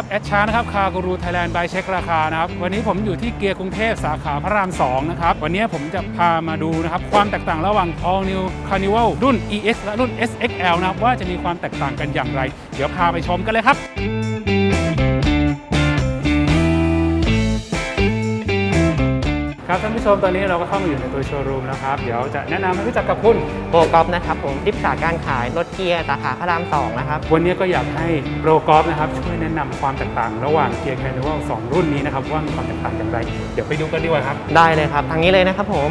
ครับแอดชานะครับคาร์กูรูไทยแลนด์บายเช็คราคานะครับวันนี้ผมอยู่ที่เกียร์กรุงเทพสาขาพระราม2นะครับวันนี้ผมจะพามาดูนะครับความแตกต่างระหว่าง All New Carnival รุ่น EX และรุ่น SXL นะครับว่าจะมีความแตกต่างกันอย่างไร เดี๋ยวพาไปชมกันเลยครับ ครับท่านผู้ชมตอนนี้เราก็เข้ามาอยู่ในตัวโชว์รูมแล้วครับ เดี๋ยวจะแนะนำให้รู้จักกับคุณ โบกอฟนะครับผมที่ปรึกษาการขายรถเกียร์สาขาพระราม2นะครับ วันนี้ก็อยากให้โปรกอล์ฟนะครับช่วยแนะนำความแตกต่าง ระหว่างเกียร์แคนิวัลสองรุ่นนี้นะครับว่ามีความแตกต่างอย่างไร เดี๋ยวไปดูกันดีกว่าครับ ได้เลยครับทางนี้เลยนะครับผม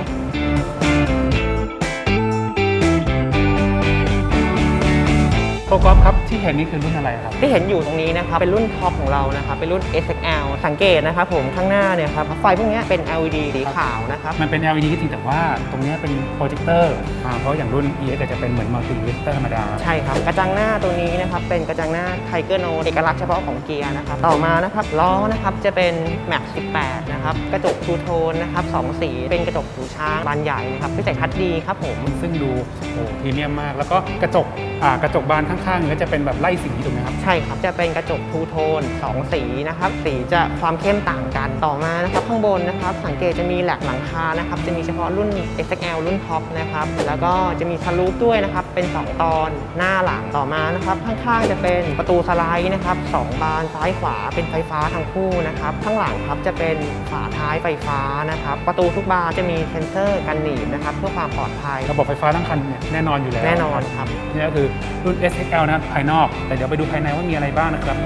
กอล์ฟครับที่เห็นนี่คือรุ่นอะไรครับ ที่เห็นอยู่ตรงนี้นะครับเป็นรุ่นท็อปของเรานะครับเป็นรุ่น SXL สังเกตนะครับผมข้างหน้าเนี่ยครับไฟพวกเนี้ยเป็น LED สีขาวนะครับมันเป็น LED ก็จริงแต่ว่าตรงเนี้ยเป็นโปรเจคเตอร์อ่าเพราะอย่างรุ่น EX อาจจะเป็นเหมือนมัลติวิสเตอร์ธรรมดาใช่ครับกระจังหน้าตัวนี้นะครับเป็นกระจังหน้าไทเกอร์โนเอกลักษณ์เฉพาะของเกียร์นะครับต่อมานะครับล้อนะครับจะเป็น Max 18นะครับกระจกทูโทนนะครับสองสีเป็นกระจกหูช้างบานใหญ่นะครับพิเศษคัดดีครับผมซึ่งดูโอ้พรีเมียมมาก แล้วก็กระจกอ่ากระจกบานข้างๆเนี่ยก็จะเป็นแบบไล่สีถูกไหมครับ ใช่ครับ จะเป็นกระจกทูโทน 2 สีนะครับ สีจะความเข้มต่างกัน ต่อมานะครับข้างบนนะครับ สังเกตจะมีแหลกหลังคานะครับ จะมีเฉพาะรุ่น XL รุ่นท็อปนะครับ แล้วก็จะมีสลูปด้วยนะครับ เป็น 2 ตอนหน้าหลังต่อมานะครับ ข้างๆจะเป็นประตูสไลด์นะครับสองบานซ้ายขวาเป็นไฟฟ้าทั้งคู่นะครับ ข้างหลังครับจะเป็นฝาท้ายไฟฟ้านะครับ ประตูทุกบานจะมีเซ็นเซอร์กันหนีบนะครับ เพื่อความปลอดภัย ระบบไฟฟ้าทั้งคันเนี่ยแน่นอนอยู่แล้วแน่นอนครับ นี่ก็คือรุ่น SXL นะครับภายนอก แต่เดี๋ยวไปดูภายในว่ามีอะไรบ้างนะครับ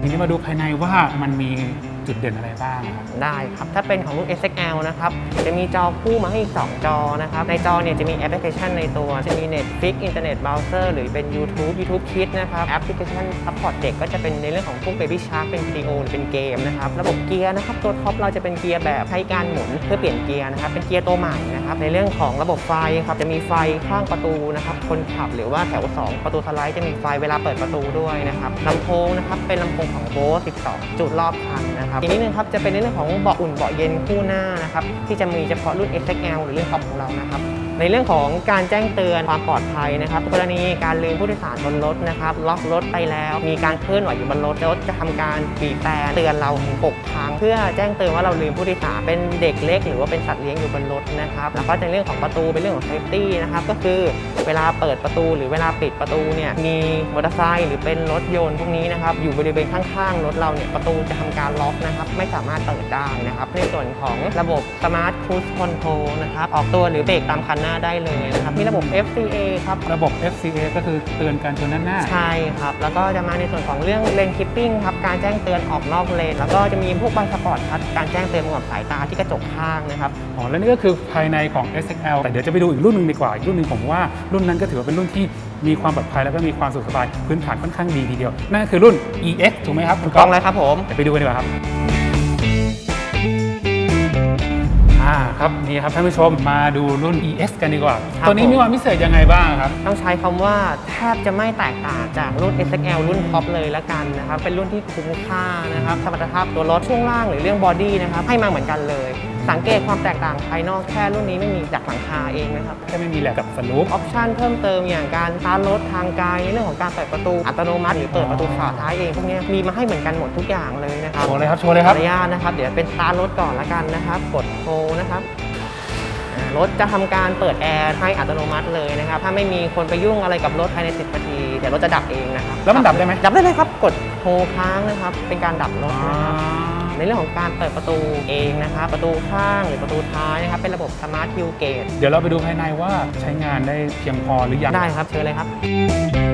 ทีนี้มาดูภายในว่ามันมี จุดเด่นอะไรบ้างครับ ได้ครับ ถ้าเป็นของรุ่น SXL นะครับ จะมีจอคู่มาให้อีก 2 จอนะครับ ในจอเนี่ยจะมีแอปพลิเคชันในตัว จะมี Netflix Internet Browser หรือเป็น YouTube YouTube Kids นะครับ แอปพลิเคชัน support เด็กก็จะเป็นในเรื่องของพวก Baby Shark เป็นวิดีโอหรือเป็นเกมนะครับ ระบบเกียร์นะครับ ตัวท็อปเราจะเป็นเกียร์แบบใช้การหมุนเพื่อเปลี่ยนเกียร์นะครับ เป็นเกียร์ตัวใหม่นะครับ ในเรื่องของระบบไฟครับ จะมีไฟข้างประตูนะครับ คนขับหรือว่าแถว 2 ประตูสไลด์จะมีไฟเวลาเปิดประตูด้วยนะครับลำโพงนะครับ เป็นลำโพงของ Bose 12 จุดรอบคันนะครับอีกนิดนึงครับจะเป็นในเรื่องของเบาะอุ่นเบาะเย็นคู่หน้านะครับที่จะมีเฉพาะรุ่น XXL หรือรุ่นท็อปของเรานะครับ ในเรื่องของการแจ้งเตือนความปลอดภัยนะครับกรณีการลืมผู้โดยสารบนรถนะครับล็อกรถไปแล้ว มีการเคลื่อนไหวอยู่บนรถรถจะทำการบีบแต่เตือนเราหกครั้ง เพื่อแจ้งเตือนว่าเราลืมผู้โดยสารเป็นเด็กเล็ก หรือว่าเป็นสัตว์เลี้ยงอยู่บนรถนะครับแล้วก็ในเรื่องของประตูเป็นเรื่องของ safety นะครับก็คือเวลาเปิดประตูหรือเวลาปิดประตูเนี่ยมีมอเตอร์ไซค์หรือเป็นรถยนต์พวกนี้นะครับอยู่บริเวณข้างๆรถเราเนี่ยประตูจะทำการล็อกนะครับไม่สามารถเปิดได้นะครับในส่วนของระบบ Smart Cruise Control นะครับออกตัวหรือเบรกตามคันหน้าได้เลยนะครับมีระบบ FCA ครับ ระบบ FCA ก็คือเตือนการชนด้านหน้า ใช่ครับ แล้วก็จะมาในส่วนของเรื่องเลนคิปปิ้งครับการแจ้งเตือนออกนอกเลน แล้วก็จะมีพวกบันสปอร์ตครับการแจ้งเตือนกับสายตาที่กระจกข้างนะครับ อ๋อ แล้วนี่ก็คือภายในของ SXL แต่เดี๋ยวจะไปดูอีกรุ่นหนึ่งดีกว่าอีกรุ่นหนึ่งผมว่ารุ่นนั้นก็ถือว่าเป็นรุ่นที่มีความปลอดภัยแล้วก็มีความสะดวกสบายพื้นฐานค่อนข้างดีทีเดียว นั่นก็คือรุ่น EX ถูกไหมครับคุณกล้องเลยครับผมเดี๋ยวไปดูกันดีกว่าครับ อ่าครับนี่ครับท่านผู้ชมมาดูรุ่น EX กันดีกว่า ครับตัวนี้ผม มีความพิเศษยังไงบ้างครับ ต้องใช้คำว่าแทบจะไม่แตกต่างจากรุ่น SXL รุ่นท็อปเลยละกันนะครับ เป็นรุ่นที่คุ้มค่านะครับสมรรถภาพตัวรถช่วงล่างหรือเรื่องบอดี้นะครับ ให้มาเหมือนกันเลย สังเกตความแตกต่างภายนอกแค่รุ่นนี้ไม่มีจากหลังคาเองนะครับ แค่ไม่มีแหละกับสลูปออปชันเพิ่มเติมอย่างการสตาร์ทรถทางไกลในเรื่องของการเปิดประตูอัตโนมัติหรือเปิดประตูฝาท้ายเองพวกเนี้ยมีมาให้เหมือนกันหมดทุกอย่างเลยนะครับโชว์เลยครับโชว์เลยขคอรับ อนุญาตนะครับ เดี๋ยวเป็นสตาร์ทรถก่อนละกันนะครับ กดโฮนะครับอ่า รถจะทำการเปิดแอร์ให้อัตโนมัติเลยนะครับ ถ้าไม่มีคนไปยุ่งอะไรกับรถภายใน 10นาทีเดี๋ยวรถจะดับเองนะครับ แล้วมันดับได้ไหมดับได้เลยครับ กดโฮค้างนะครับ เป็นการดับรถอ่านะครับในเรื่องของการเปิดประตูเองนะครับประตูข้างหรือประตูท้ายนะครับเป็นระบบสมาร์ททิวเกตเดี๋ยวเราไปดูภายในว่าใช้งานได้เพียงพอหรือยังได้ครับเชิญเลยครับภ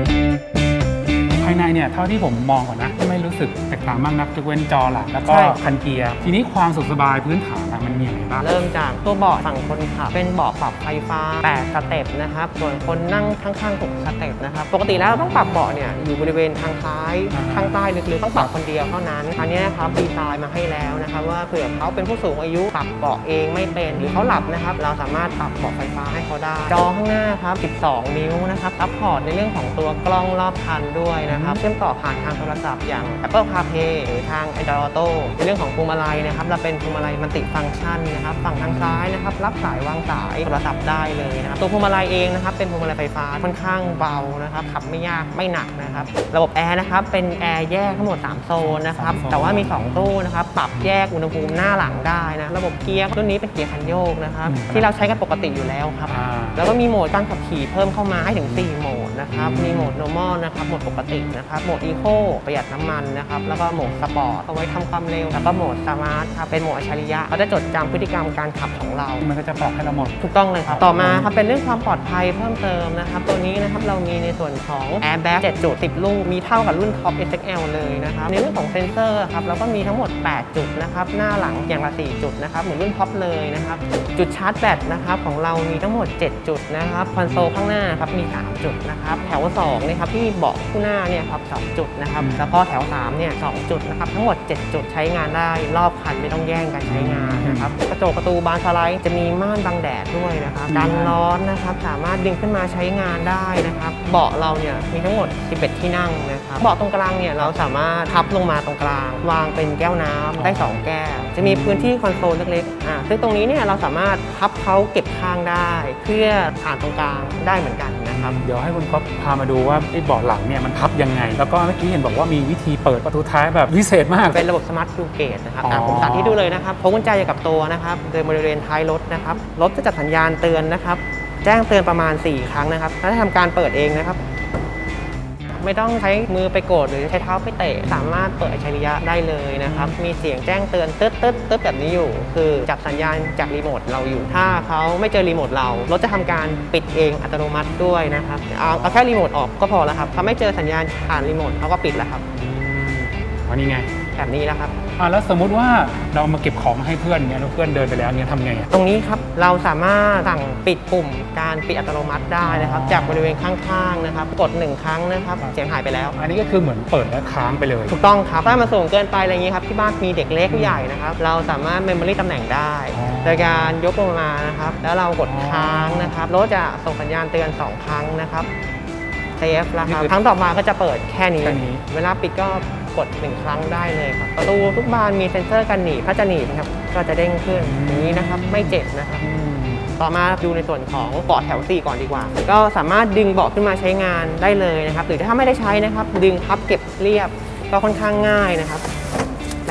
ายในเนี่ยเท่าที่ผมมองก่อนนะไม่รู้สึกแตกต่างมากนักยกเว้นจอหลักแล้วก็ใช่ คันเกียร์ทีนี้ความสุขสบายพื้นฐานอะมันมีอะไรบ้างเริ่มจากตัวเบาะฝั่งคนขับเป็นเบาะปรับไฟฟ้า 8 สเต็ปนะครับ ส่วนคนนั่งข้างๆ6สเต็ปนะครับ ปกติแล้วเราต้องปรับเบาะเนี่ยอยู่บริเวณทางซ้ายอ่าข้างใต้ลึกๆต้องปรับคนเดียวเท่านั้นอันนี้นะครับดีไซน์มาให้แล้วนะครับว่าเผื่อเขาเป็นผู้สูงอายุปรับเบาะเองไม่เป็นหรือเขาหลับนะครับ เราสามารถปรับเบาะไฟฟ้าให้เขาได้ จอข้างหน้าครับ 12 นิ้วนะครับซัพพอร์ตในเรื่องของตัวกล้องรอบคันด้วยนะครับเชื่อมต่อผ่านทางโทรศัพท์อย่างอย่าง Apple CarPlay หรือทาง Android Auto ในเรื่องของพวงมาลัยนะครับเราเป็นพวงมาลัยมัลติฟังก์ชันนะครับฝั่งทางซ้ายนะครับรับสายวางสายโทรศัพท์ได้เลยนะครับตัวพวงมาลัยเองนะครับเป็นพวงมาลัยไฟฟ้าค่อนข้างเบานะครับขับไม่ยากไม่หนักนะครับระบบแอร์นะครับเป็นแอร์แยกทั้งหมด 3 โซนนะครับสามโซนแต่ว่ามี 2 ตู้นะครับปรับแยกอุณหภูมิหน้าหลังได้นะระบบเกียร์รุ่นนี้เป็นเกียร์คันโยกนะครับที่เราใช้กันปกติอยู่แล้วครับอ่าแล้วก็มีโหมดการขับขี่เพิ่มเข้ามาให้ถึง 4 โหมด นะครับอืมมีโหมด normal นะครับ โหมดปกตินะครับ โหมด eco ประหยัดน้ำมันนะครับ แล้วก็โหมด sport เอาไว้ทำความเร็ว แล้วก็โหมด smart ครับ เป็นโหมดอัจฉริยะเขาจะจดจำพฤติกรรมการขับของเรา มันก็จะปรับให้เราหมด ถูกต้องเลยครับ ต่อมาครับเป็นเรื่องความปลอดภัยเพิ่มเติมนะครับ ตัวนี้นะครับเรามีในส่วนของ airbag 7จุด10ลูก มีเท่ากับรุ่น top SXL เลยนะครับ ในเรื่องของเซนเซอร์ครับเราก็มีทั้งหมด 8 จุดนะครับ หน้าหลังอย่างละ 4 จุดนะครับ เหมือนรุ่นท็อปเลยนะครับ จุดชาร์จแบตนะครับของเรามีทั้งหมด 7 จุดนะครับ คอนโซลข้างหน้าครับมี 3 จุดนะครับแถว2เนี่ยครับที่เบาะคู่หน้าเนี่ยครับ2จุดนะครับอืมแล้วก็แถว3เนี่ย2จุดนะครับทั้งหมด 7 จุดใช้งานได้รอบคันไม่ต้องแย่งกันใช้งานนะครับกระจกประตูบานสไลด์จะมีม่านบังแดดด้วยนะครับอืมกันร้อนนะครับสามารถดึงขึ้นมาใช้งานได้นะครับเบาะเราเนี่ยมีทั้งหมด 11 ที่นั่งนะครับเบาะตรงกลางเนี่ยเราสามารถพับลงมาตรงกลาง วางเป็นแก้วน้ำได้ 2 แก้ว จะมีพื้นที่คอนโซลเล็กๆอ่าซึ่งตรงนี้เนี่ยเราสามารถพับเขาเก็บข้างได้ เพื่ออ่านตรงกลางได้เหมือนกัน นะครับเดี๋ยวให้คุณก๊อฟพามาดูว่าไอ้เบาะหลังเนี่ยมันพับยังไง แล้วก็เมื่อกี้เห็นบอกว่ามีวิธีเปิดประตูท้ายแบบวิเศษมาก เป็นระบบสมาร์ทฟูลเกตนะครับอะอ๋อ ผมสาธิตดูเลยนะครับพกกุญแจอยู่กับตัวนะครับเดินบริเวณท้ายรถนะครับรถจะจัดสัญญาณเตือนนะครับ แจ้งเตือนประมาณ 4 ครั้งนะครับถ้าทำการเปิดเองนะครับ ไม่ต้องใช้มือไปโกดหรือใช้เท้าไปเตะ สามารถเปิดอัจฉริยะได้เลยนะครับ มีเสียงแจ้งเตือนตึ๊ดตึ๊ดตึ๊ดแบบนี้อยู่ คือจับสัญญาณจากรีโมทเราอยู่ ถ้าเขาไม่เจอรีโมทเรา รถจะทำการปิดเองอัตโนมัติด้วยนะครับ เอาเอาแค่รีโมทออกก็พอแล้วครับเขาไม่เจอสัญญาณผ่านรีโมทเขาก็ปิดแล้วครับวันนี้ไง แบบนี้นะครับ อ่าแล้วสมมุติว่าเรามาเก็บของให้เพื่อนเนี่ยแล้วเพื่อนเดินไปแล้วเนี่ยทำไงอะตรงนี้ครับเราสามารถสั่งปิดปุ่มการปิดอัตโนมัติได้นะครับอ๋อจากบริเวณข้างๆนะครับ กดหนึ่งครั้งนะครับ เสียงหายไปแล้ว อันนี้ก็คือเหมือนเปิดแล้วค้างไปเลย ถูกต้องครับถ้ามันสูงเกินไปอะไรอย่างนี้ครับที่บ้านมีเด็กเล็กผู้ใหญ่นะครับเราสามารถเมมโมรีตำแหน่งได้ อ๋อโดยการยกลงมานะครับแล้วเรากดค้างนะครับรถจะส่งสัญญาณเตือน 2 ครั้งนะครับเซฟแล้วครับครั้งต่อมาก็จะเปิดแค่นี้ แค่นี้ เวลาปิดก็ กดหนึ่งครั้งได้เลยครับประตูทุกบานมีเซ็นเซอร์กันหนีบถ้าจะหนีบนะครับก็จะเด้งขึ้นอย่างนี้นะครับไม่เจ็บนะครับอืมต่อมาดูในส่วนของเบาะแถว 4 ก่อนดีกว่า ก็สามารถดึงเบาะขึ้นมาใช้งานได้เลยนะครับ หรือถ้าไม่ได้ใช้นะครับ ดึงพับเก็บเรียบก็ค่อนข้างง่ายนะครับ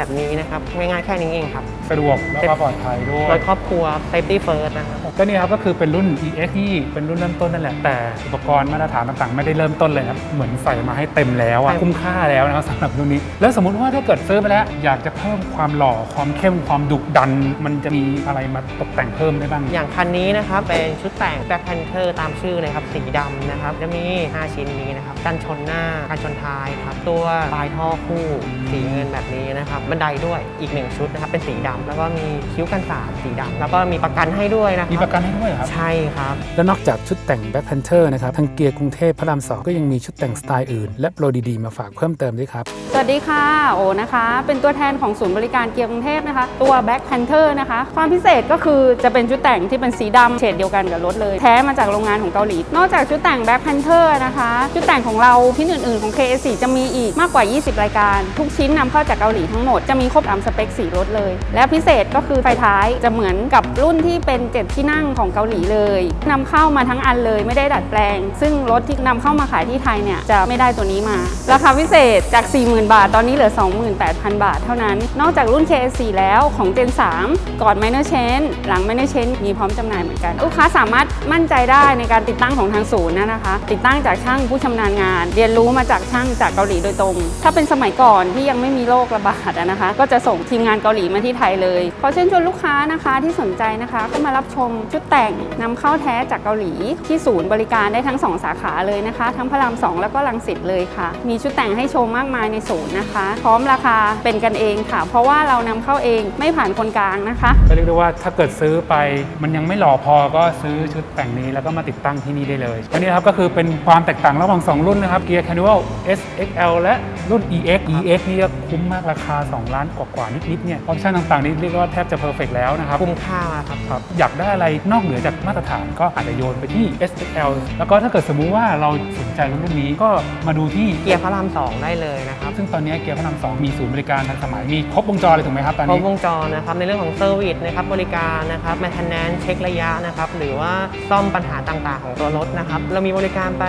แบบนี้นะครับง่ายๆแค่นี้เองครับ สะดวกแล้วก็ปลอดภัยด้วยรถครอบครัว safety first นะครับก็นี่ครับก็คือเป็นรุ่น EX ที่เป็นรุ่นเริ่มต้นนั่นแหละ แต่อุปกรณ์มาตรฐานต่างๆ ไม่ได้เริ่มต้นเลยครับเหมือนใส่มาให้เต็มแล้วอะใช่คุ้มค่าแล้วนะครับสำหรับรุ่นนี้ แล้วสมมุติว่าถ้าเกิดซื้อไปแล้ว อยากจะเพิ่มความหล่อความเข้มความดุดัน มันจะมีอะไรมาตกแต่งเพิ่มได้บ้างอย่างคันนี้นะครับเป็นชุดแต่ง Black Panther ตามชื่อเลยครับสีดำนะครับจะมี 5 ชิ้นนี้นะครับกันชนหน้ากันชนท้ายครับตัวปลายท่อคู่สีเงินแบบนี้นะครับบันไดด้วยอีก1ชุดนะครับเป็นสีดำแล้วก็มีคิ้วกันสาดสีดำแล้วก็มีประกันให้ด้วยนะคมีรับประกันให้ด้วยเหรอครับ ใช่ครับ และนอกจากชุดแต่ง Black Panther นะครับ ทางเกียร์กรุงเทพพระรามสองก็ยังมีชุดแต่งสไตล์อื่น และโปรดีๆ มาฝากเพิ่มเติมด้วยครับ สวัสดีค่ะ โอนะคะ เป็นตัวแทนของศูนย์บริการเกียร์กรุงเทพนะคะ ตัว Black Panther นะคะ ความพิเศษก็คือจะเป็นชุดแต่งที่เป็นสีดำเฉดเดียวกันกับรถเลย แท้มาจากโรงงานของเกาหลี นอกจากชุดแต่ง Black Panther นะคะ ชุดแต่งของเราชิ้นอื่น ๆ ของ KS4 จะมีอีกมากกว่า 20 รายการ ทุกชิ้นนำเข้าจากเกาหลีทั้งหมดจะมีครบตามสเปคสีรถเลย และพิเศษก็คือไฟท้ายจะเหมือนกับรุ่นที่เป็นเจ็ดที่นั่งของเกาหลีเลยนำเข้ามาทั้งอันเลยไม่ได้ดัดแปลง ซึ่งรถที่นำเข้ามาขายที่ไทยเนี่ยจะไม่ได้ตัวนี้มา ราคาพิเศษจาก 40,000 บาท ตอนนี้เหลือ 28,000 บาทเท่านั้น นอกจากรุ่น KS4 แล้วของ Gen 3 ก่อน Minor Change หลัง Minor Change มีพร้อมจำหน่ายเหมือนกัน ลูกค้าสามารถมั่นใจได้ในการติดตั้งของทางศูนย์นะคะ ติดตั้งจากช่างผู้ชำนาญงาน เรียนรู้มาจากช่างจากเกาหลีโดยตรง ถ้าเป็นสมัยก่อนที่ยังไม่มีโรคระบาดนะคะ ก็จะส่งทีมงานเกาหลีมาที่ไทยเลยขอเชิญชวนลูกค้านะคะที่สนใจนะคะก็มารับชมชุดแต่งนำเข้าแท้จากเกาหลีที่ศูนย์บริการได้ทั้ง 2 สาขาเลยนะคะ ทั้งพระราม2แล้วก็ลังสิตเลยค่ะ มีชุดแต่งให้ชมมากมายในศูนย์นะคะ พร้อมราคาเป็นกันเองค่ะ เพราะว่าเรานำเข้าเองไม่ผ่านคนกลางนะคะก็เรียกได้ว่าถ้าเกิดซื้อไปมันยังไม่หล่อพอก็ซื้อชุดแต่งนี้แล้วก็มาติดตั้งที่นี่ได้เลยอันนี้ครับก็คือเป็นความแตกต่างระหว่าง 2 รุ่นนะครับเกียร์ Carnival SXL และรุ่น EX EX นี่ก็คุ้มมากราคา2 ล้านกว่าๆนิดๆเนี่ยออปชั่นต่างๆ นี่เรียกว่าแทบจะเพอร์เฟกแล้วนะครับคุ้มค่าครับครับอยากได้อะไรนอกเหนือจากมาตรฐานก็อาจจะโยนไปที่ SXL แล้วก็ถ้าเกิดสมมุติว่าเราสนใจรถรุ่นนี้ก็มาดูที่เกียร์พระราม2ได้เลยนะครับซึ่งตอนนี้เกียร์พระนำสองมีศูนย์บริการทันสมัยมีครบวงจรเลยถูกไหมครับตอนครบนี้วงจรนะครับในเรื่องของเซอร์วิสนะครับบริการนะครับแมทแนนเช็คระยะนะครับหรือว่าซ่อมปัญหาต่างๆ ของตัวรถนะครับเรามีบริการไป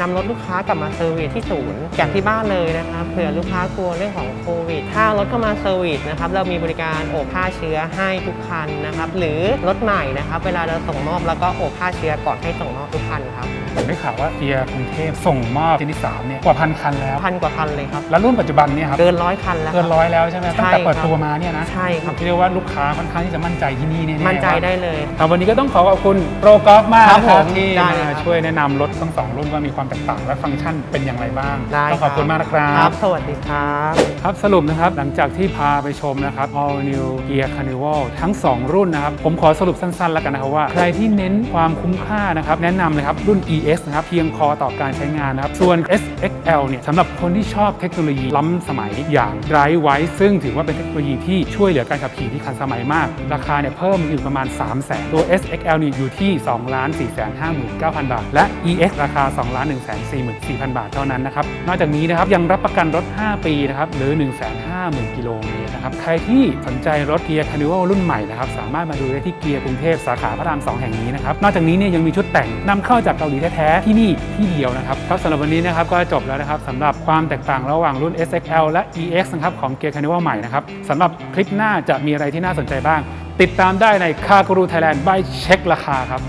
นำรถลูกค้ากลับมาเซอร์วิสที่ศูนย์จากที่บ้านเลยนะครับเผื่อลูกค้ากลัวเรื่องของโควิดถ้ารถเข้ามาเซอร์วิสนะครับเรามีบริการโอบฆ่าเชื้อให้ทุกคันนะครับหรือรถใหม่นะครับเวลาเราส่งมอบแล้วก็โอบฆ่าเชื้อก่อนให้ส่งมอบทุกคันครับผมได้ข่าวว่าเกียร์กรุงเทพส่งมอบที่ที่สามเนี่ยกว่าพันคันแล้วพันกว่าคันเลยครับแล้วรุ่นปัจจุบันเนี่ยครับเกินร้อยคันแล้วคเกิรันบร้อยแล้วใช่ไหมใช่ตั้งแต่เปิดครับตัวมาเนี่ยนะใช่ครับเรียกว่าลูกค้าค่อนข้างที่จะมั่นใจที่นี่แน่ๆมั่นใจว่าได้เลยครับวันนี้ก็ต้องขอขอบคุณโปรกอล์ฟมากครับนะครับผมที่ได้มาเลยครับช่วยแนะนำรถทั้งสองรุ่นว่ามีความแตกต่างและฟังก์ชันเป็นอย่างไรบ้างได้ต้องขอบคุณมากนะครัครับบสวัสดีครับครับสรุปนะครับหลังจากที่พาไปชมนะครับ All New Gear Carnival ทั้ง 2 รุ่นนะครับ ผมขอสรุปสั้นๆ แล้วกันนะครับว่า ใครที่เน้นความคุ้มค่านะครับ แนะนำเลยครับรุ่น EX นะครับ เพียงพอต่อการใช้งานนะครับ ส่วน SXL เนี่ยสำหรับคนที่ชอบเทคโนโลยีล้ำสมัยอย่าง Drive ไว้ ซึ่งถือว่าเป็นเทคโนโลยีที่ช่วยเหลือการขับขี่ที่ทันสมัยมาก ราคาเนี่ยเพิ่มอยู่ประมาณ 3 0 0 0 0 0ตัว SXL นี่อยู่ที่ 2 4 5 9 0 0 0 บาท และ EX ราคา 2 1 4 4 0 0 0 บาทเท่านั้นนะครับ นอกจากนี้นะครับยังรับประกันรถ 5 ปีนะครับหรือ 1 5 0 0 0 0กิโลเมตรนะครับ ใครที่สนใจรถเกียร์คานิวัลรุ่นใหม่นะครับ สามารถมาดูได้ที่เกียร์กรุงเทพสาขาพระราม 2 แห่งนี้นะครับ นอกจากนี้เนี่ยยังมีชุดแต่งนำเข้าจากเกาหลีแท้ๆที่นี่ที่เดียวนะครับครับสำหรับวันนี้นะครับก็จบแล้วนะครับสำหรับความแตกต่างระหว่างรุ่น SXL และ EX นะครับของเกียร์คานิวัลใหม่นะครับสำหรับคลิปหน้าจะมีอะไรที่น่าสนใจบ้าง ติดตามได้ในคากูรูไทยแลนด์ by เช็คราคาครับ